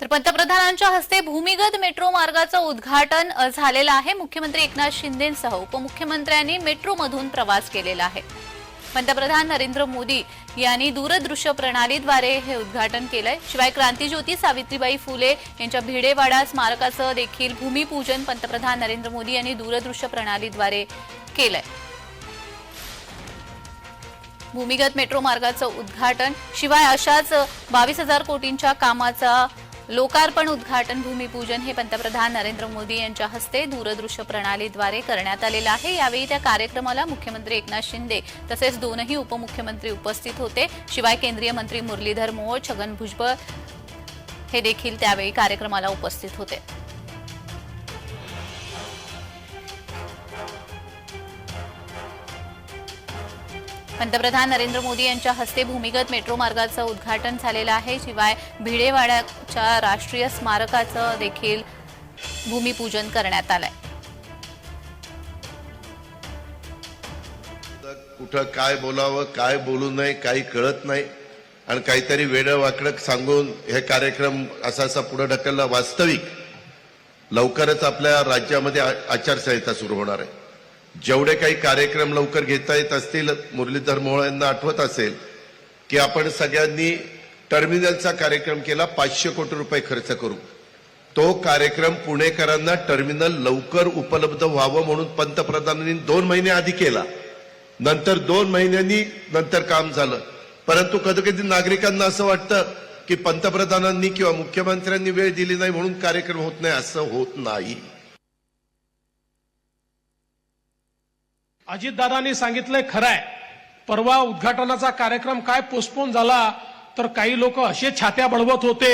तर पंतप्रधानांच्या हस्ते भूमिगत मेट्रो मार्गाचं उद्घाटन झालेलं आहे. मुख्यमंत्री एकनाथ शिंदेसह उपमुख्यमंत्र्यांनी मेट्रोमधून प्रवास केलेला आहे. पंतप्रधान नरेंद्र मोदी यांनी दूरदृश्य प्रणालीद्वारे हे उद्घाटन केलंय. शिवाय क्रांतीज्योती सावित्रीबाई फुले यांच्या भिडेवाडा स्मारकाचं देखील भूमिपूजन पंतप्रधान नरेंद्र मोदी यांनी दूरदृश्य प्रणालीद्वारे केलंय. भूमिगत मेट्रो मार्गाचं उद्घाटन शिवाय अशाच बावीस हजार कोटींच्या कामाचा लोकार्पण उद्घाटन भूमिपूजन हे पंतप्रधान नरेंद्र मोदी यांच्या हस्ते दूरदृश्य प्रणालीद्वारे करण्यात आलेलं आहे. यावेळी त्या कार्यक्रमाला मुख्यमंत्री एकनाथ शिंदे तसेच दोनही उपमुख्यमंत्री उपस्थित होते. शिवाय केंद्रीय मंत्री मुरलीधर मोहोळ छगन भुजबळ हे देखील त्यावेळी कार्यक्रमाला उपस्थित होते. पंतप्रधान नरेंद्र मोदी यांच्या हस्ते भूमिगत मेट्रो मार्गाचं उद्घाटन झालेलं आहे. शिवाय भिडेवाड्याच्या राष्ट्रीय स्मारकाचं देखील भूमिपूजन करण्यात आलंय. कुठं काय बोलावं काय बोलू नये काही कळत नाही. आणि काहीतरी वेडं वाकडं सांगून हे कार्यक्रम असा असा पुढे ढकलला वास्तविक. लवकरच आपल्या राज्यामध्ये आचारसंहिता सुरू होणार आहे. जेवढे काही कार्यक्रम लवकर घेता येत असतील मुरलीधर मोहोळ यांना आठवत असेल की आपण सगळ्यांनी टर्मिनलचा कार्यक्रम केला पाचशे कोटी रुपये खर्च करू. तो कार्यक्रम पुणेकरांना टर्मिनल लवकर उपलब्ध व्हावं म्हणून पंतप्रधानांनी दोन महिने आधी केला. नंतर दोन महिन्यांनी नंतर काम झालं. परंतु कधी कधी नागरिकांना असं वाटतं की पंतप्रधानांनी किंवा मुख्यमंत्र्यांनी वेळ दिली नाही म्हणून कार्यक्रम होत नाही. असं होत नाही. अजितदादांनी सांगितलंय खरंय. परवा उद्घाटनाचा कार्यक्रम काय पोस्टपोन झाला तर काही लोक असे छात्या बळवत होते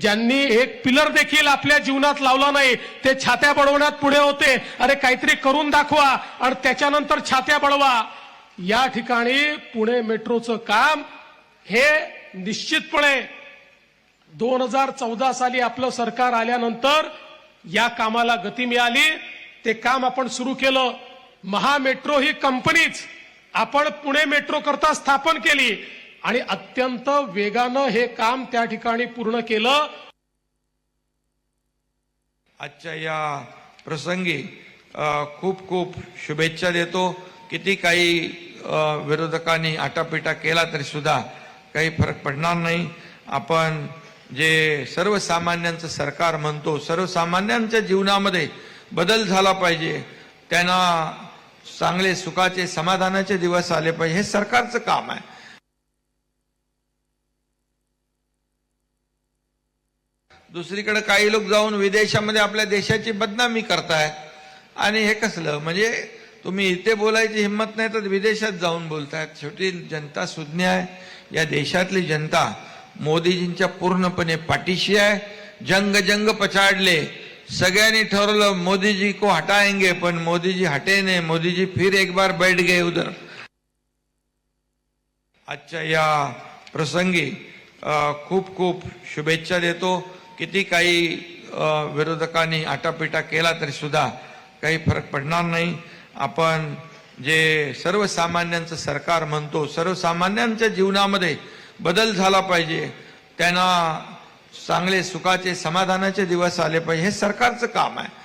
ज्यांनी एक पिलर देखील आपल्या जीवनात लावला नाही. ते छात्या बळवण्यात पुढे होते. अरे काहीतरी करून दाखवा आणि त्याच्यानंतर छात्या बळवा. या ठिकाणी पुणे मेट्रोचं काम हे निश्चितपणे दोन हजार चौदा साली आपलं सरकार आल्यानंतर या कामाला गती मिळाली. ते काम आपण सुरू केलं. महामेट्रो ही कंपनीच. आपण पुणे मेट्रो करता स्थापन केली आणि अत्यंत वेगानं हे काम त्या ठिकाणी पूर्ण केलं. आजच्या या प्रसंगी खूप खूप शुभेच्छा देतो. किती काही विरोधकांनी आटापिटा केला तरी सुद्धा काही फरक पडणार नाही. आपण जे सर्वसामान्यांचं सरकार म्हणतो सर्वसामान्यांच्या जीवनामध्ये बदल झाला पाहिजे. त्यांना चांगले सुखाचे समाधानाचे दिवस आले पाहिजे. हे सरकारचं काम आहे. दुसरीकडे काही लोक जाऊन विदेशामध्ये आपल्या देशाची बदनामी करतायत. आणि हे कसलं? म्हणजे तुम्ही इथे बोलायची हिंमत नाही तर विदेशात जाऊन बोलतायत. शेवटी जनता सुज्ञ आहे. या देशातली जनता मोदीजींच्या पूर्णपणे पाठीशी आहे. जंग जंग पछाडले. सगळ्यांनी ठरवलं मोदीजी को हटाएंगे पण मोदीजी हटे नाही मोदीजी फिर एक बार बैठ गए उधर। आजच्या या प्रसंगी खूप खूप शुभेच्छा देतो. किती काही विरोधकांनी आटापिटा केला तरी सुद्धा काही फरक पडणार नाही. आपण जे सर्वसामान्यांचं सरकार म्हणतो सर्वसामान्यांच्या जीवनामध्ये बदल झाला पाहिजे. त्यांना चांगले सुखाचे समाधानाचे दिवस आले पाहिजे. हे सरकारचं काम आहे.